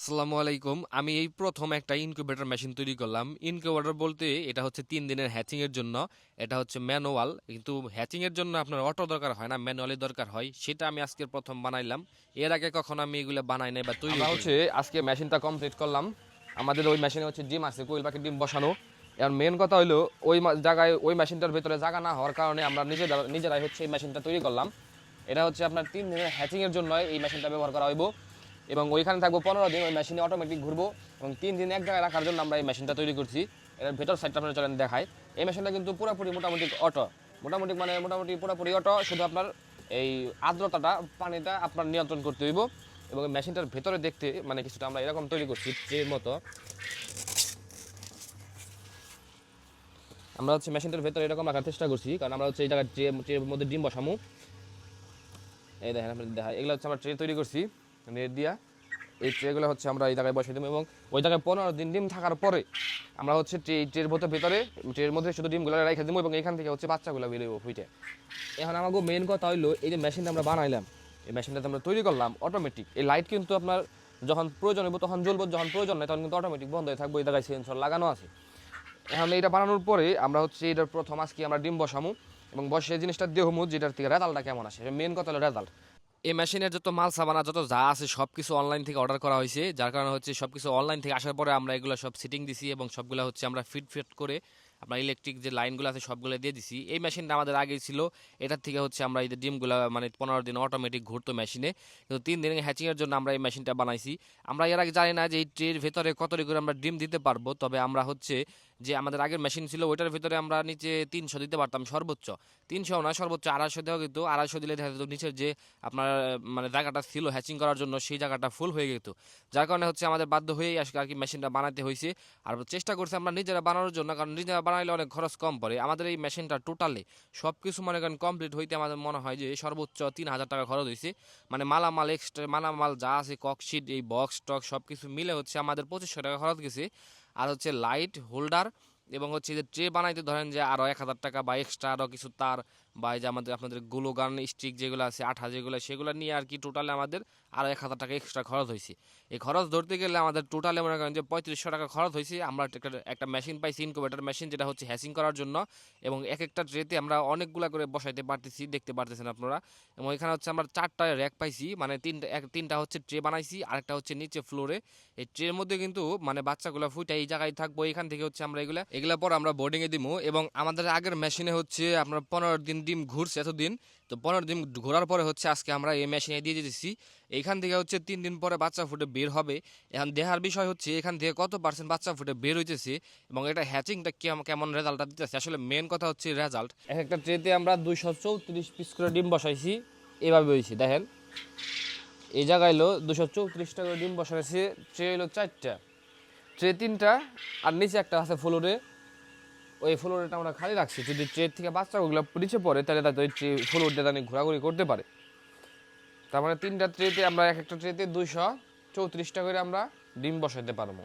আসসালামু আলাইকুম। আমি এই প্রথম একটা ইনকিউবেটর মেশিন তৈরি করলাম। ইনকিউবেটর বলতে এটা হচ্ছে তিন দিনের হ্যাচিং এর জন্য। এটা হচ্ছে ম্যানুয়াল কিন্তু হ্যাচিং এর জন্য আপনার অটো দরকার হয় না ম্যানুয়ালি দরকার হয়। সেটা আমি আজকে প্রথম বানাইলাম। এর আগে কখনো আমি এগুলো বানাই নাই বা তৈরি হচ্ছে আজকে মেশিনটা কমপ্লিট করলাম। আমাদের ওই মেশিনে হচ্ছে ডিম আছে কোয়েল পাখির ডিম বসানো। এর মেন কথা হলো ওই জায়গায় ওই মেশিনটার ভিতরে জায়গা না হওয়ার কারণে আমরা নিজেরা নিজেরাই হচ্ছে এই মেশিনটা তৈরি করলাম। এটা হচ্ছে আপনার তিন দিনের হ্যাচিং এর জন্য এই মেশিনটা ব্যবহার করা হইব। এবং ওইখানে থাকব পনেরো দিন, ওই মেশিনে অটোমেটিক ঘুরবো এবং তিন দিন এক জায়গায় রাখার জন্য আমরা এই মেশিনটা তৈরি করছি। এর ভেতর সাইডটা আপনার চলেন দেখায় এই মেশিনটা কিন্তু পুরোপুরি মোটামুটি অটো মোটামুটি মানে মোটামুটি পুরোপুরি অটো শুধু আপনার এই আর্দ্রতাটা, পানিটা আপনার নিয়ন্ত্রণ করতে হইব এবং মেশিনটার ভেতরে দেখতে মানে কিছুটা আমরা এরকম তৈরি করছি ট্রের মতো। আমরা হচ্ছে মেশিনটার ভেতরে এরকম রাখার চেষ্টা করছি, কারণ আমরা হচ্ছে এই জায়গায় ট্রে ট্রের মধ্যে ডিম বসামু। এই দেখেন, আপনাদের দেখা এগুলো হচ্ছে আমরা ট্রে তৈরি করছি। নেট দিয়া এই ট্রেগুলো হচ্ছে আমরা এই জায়গায় বসিয়ে দিব এবং ওই জায়গায় পনেরো দিন ডিম থাকার পরে আমরা হচ্ছে ট্রে ট্রের ভেতর ভেতরে ট্রের মধ্যে শুধু ডিমগুলো রেখে দেবো এবং এখান থেকে হচ্ছে বাচ্চাগুলো বেরোবো ফুইটে। এখন আমাকে মেন কথা হইল, এই যে মেশিনটা আমরা বানাইলাম, এই মেশিনটা আমরা তৈরি করলাম অটোমেটিক এই লাইট কিন্তু আপনার যখন প্রয়োজন হইব, তখন জ্বলবো, যখন প্রয়োজন নেই, তখন কিন্তু অটোমেটিক বন্ধ হয়ে থাকবে এই জায়গায় সেন্সর লাগানো আছে। এখন এটা বানানোর পরে আমরা হচ্ছে এটার প্রথম আজকে আমরা ডিম বসামু এবং বসে জিনিসটা দেহমু, যেটার থেকে রেজাল্টটা কেমন আসে। মেন কথা হলো রেজাল্ট এই মেশিনের যত মাল, সাবানা যত যা আছে সব কিছু অনলাইন থেকে অর্ডার করা হয়েছে। যার কারণে হচ্ছে সব কিছু অনলাইন থেকে আসার পরে আমরা এগুলো সব সিটিং দিছি এবং সবগুলো হচ্ছে আমরা ফিট ফিট করে আপনার ইলেকট্রিক যে লাইনগুলো আছে সবগুলো দিয়ে দিছি। এই মেশিনটা আমাদের আগেই ছিল। এটার থেকে হচ্ছে আমরা এই যে ডিমগুলো মানে পনেরো দিন অটোমেটিক ঘুরতো মেশিনে কিন্তু তিন দিনের হ্যাচিংয়ের জন্য আমরা এই মেশিনটা বানাইছি। আমরা এর আগে জানি না যে এই ট্রের ভেতরে কত করে আমরা ডিম দিতে পারব। তবে আমরা হচ্ছে যে আমাদের আগের মেশিন ছিল, ওইটার ভিতরে আমরা নিচে তিনশো দিতে পারতাম সর্বোচ্চ। তিনশো না, সর্বোচ্চ আড়াইশো দেওয়া কিন্তু আড়াইশো দিলে দেখা যেত নিচের যে আপনার মানে জায়গাটা ছিল হ্যাচিং করার জন্য, সেই জায়গাটা ফুল হয়ে যেত। যার কারণে হচ্ছে আমাদের বাধ্য হয়েই আর কি মেশিনটা বানাতে হয়েছে আর চেষ্টা করছি আমরা নিজেরা বানানোর জন্য, কারণ নিজেরা বানাইলে অনেক খরচ কম পড়ে। আমাদের এই মেশিনটা টোটালি সব কিছু মনে করেন কমপ্লিট হইতে আমাদের মনে হয় যে সর্বোচ্চ তিন হাজার টাকা খরচ হয়েছে মানে মালামাল এক্সট্রা মালামাল যা আছে ককশিট এই বক্স টক সব কিছু মিলে হচ্ছে আমাদের পঁচিশশো টাকা খরচ গেছে। আর হচ্ছে লাইট হোল্ডার এবং হচ্ছে যে ট্রে বানাইতে ধরেন যে আরও এক হাজার টাকা বা এক্সট্রা আরও কিছু তার বা এই যে আমাদের, আপনাদের গ্লো গান স্টিক যেগুলো আছে, আঠা যেগুলো, সেগুলো নিয়ে আর কি টোটালে আমাদের আরও এক হাজার টাকা এক্সট্রা খরচ হয়েছে। এই খরচ ধরতে গেলে আমাদের টোটালে মনে করেন যে পঁয়ত্রিশশো টাকা খরচ হয়েছে। আমরা একটা মেশিন পাইছি ইনকুবেটার মেশিন যেটা হচ্ছে হ্যাসিং করার জন্য। এবং এক একটা ট্রেতে আমরা অনেকগুলা করে বসাইতে পারতেছি, দেখতে পারতেছেন আপনারা। এবং এখানে হচ্ছে আমরা চারটা র্যাক পাইছি মানে তিনটা, এক, তিনটা হচ্ছে ট্রে বানাইছি, আরেকটা হচ্ছে নিচে ফ্লোরে এই ট্রের মধ্যে কিন্তু মানে বাচ্চাগুলো ফুইটা এই জায়গায় থাকব, এখান থেকে হচ্ছে আমরা এগুলা এগুলা পর আমরা বোর্ডিংয়ে দিবো এবং আমাদের আগের মেশিনে হচ্ছে আপনার পনেরো দিন ডিম ঘুরছে এতদিন, তো পনেরো দিন ঘোরার পরে হচ্ছে আজকে আমরা এই মেশিনে দিয়ে দিতেছি। এখান থেকে হচ্ছে তিন দিন পরে বাচ্চা ফুটে বের হবে। এখন দেহার বিষয় হচ্ছে এখান থেকে কত পার্সেন্ট বাচ্চা ফুটে বের হইতেছে এবং এটা হ্যাচিংটা কেমন রেজাল্টটা দিতেছে? আসলে মেন কথা হচ্ছে রেজাল্ট এক একটা ট্রেতে আমরা দুইশো চৌত্রিশ পিস করে ডিম বসাইছি, এভাবে হয়েছে দেখেন। এই জায়গায় হলো দুশো চৌত্রিশ টাকা ডিম বসাইছে ট্রে হলো চারটা। ট্রে তিনটা, আর নিচে একটা আছে ফ্লোরে। ওই ফ্লোরটা আমরা খালি রাখছি। যদি ট্রেড থেকে বাচ্চা বাচ্চাগুলো নিচে পড়ে, তাহলে তাদের ওই ফ্লোর দিয়ে তাদের ঘোরাঘুরি করতে পারে। তার মানে তিনটা ট্রেতে আমরা এক একটা ট্রেতে দুইশো চৌত্রিশটা করে আমরা ডিম বসাইতে পারব।